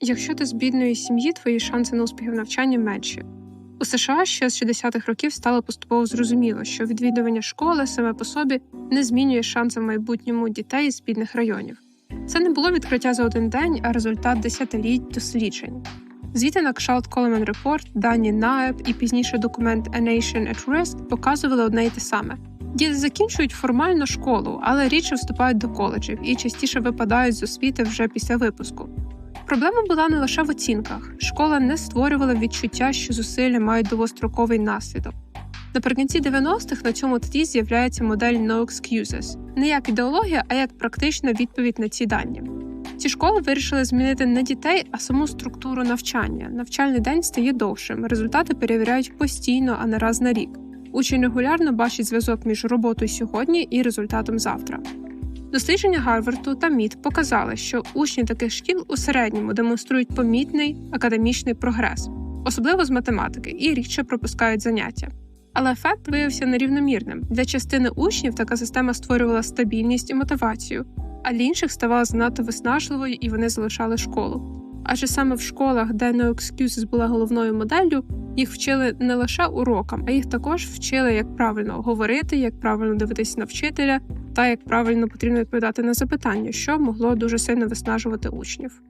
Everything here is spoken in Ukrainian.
Якщо ти з бідної сім'ї, твої шанси на успіх в навчанні менші. У США ще з 60-х років стало поступово зрозуміло, що відвідування школи саме по собі не змінює шанси в майбутньому дітей з бідних районів. Це не було відкриття за один день, а результат десятиліть досліджень. Звіти на Кшалт Coleman Report, дані НАЕП і пізніше документ A Nation at Risk показували одне й те саме. Діти закінчують формально школу, але рідше вступають до коледжів і частіше випадають з освіти вже після випуску. Проблема була не лише в оцінках. Школа не створювала відчуття, що зусилля мають довгостроковий наслідок. Наприкінці 90-х на цьому тлі з'являється модель No Excuses не як ідеологія, а як практична відповідь на ці дані. Ці школи вирішили змінити не дітей, а саму структуру навчання. Навчальний день стає довшим, результати перевіряють постійно, а не раз на рік. Учень регулярно бачить зв'язок між роботою сьогодні і результатом завтра. Дослідження Гарварду та МІД показали, що учні таких шкіл у середньому демонструють помітний академічний прогрес, особливо з математики, і рідше пропускають заняття. Але ефект виявився нерівномірним. Для частини учнів така система створювала стабільність і мотивацію, а для інших ставала занадто виснажливою і вони залишали школу. Адже саме в школах, де No Excuses була головною моделлю, їх вчили не лише урокам, а їх також вчили, як правильно говорити, як правильно дивитися на вчителя та як правильно потрібно відповідати на запитання, що могло дуже сильно виснажувати учнів.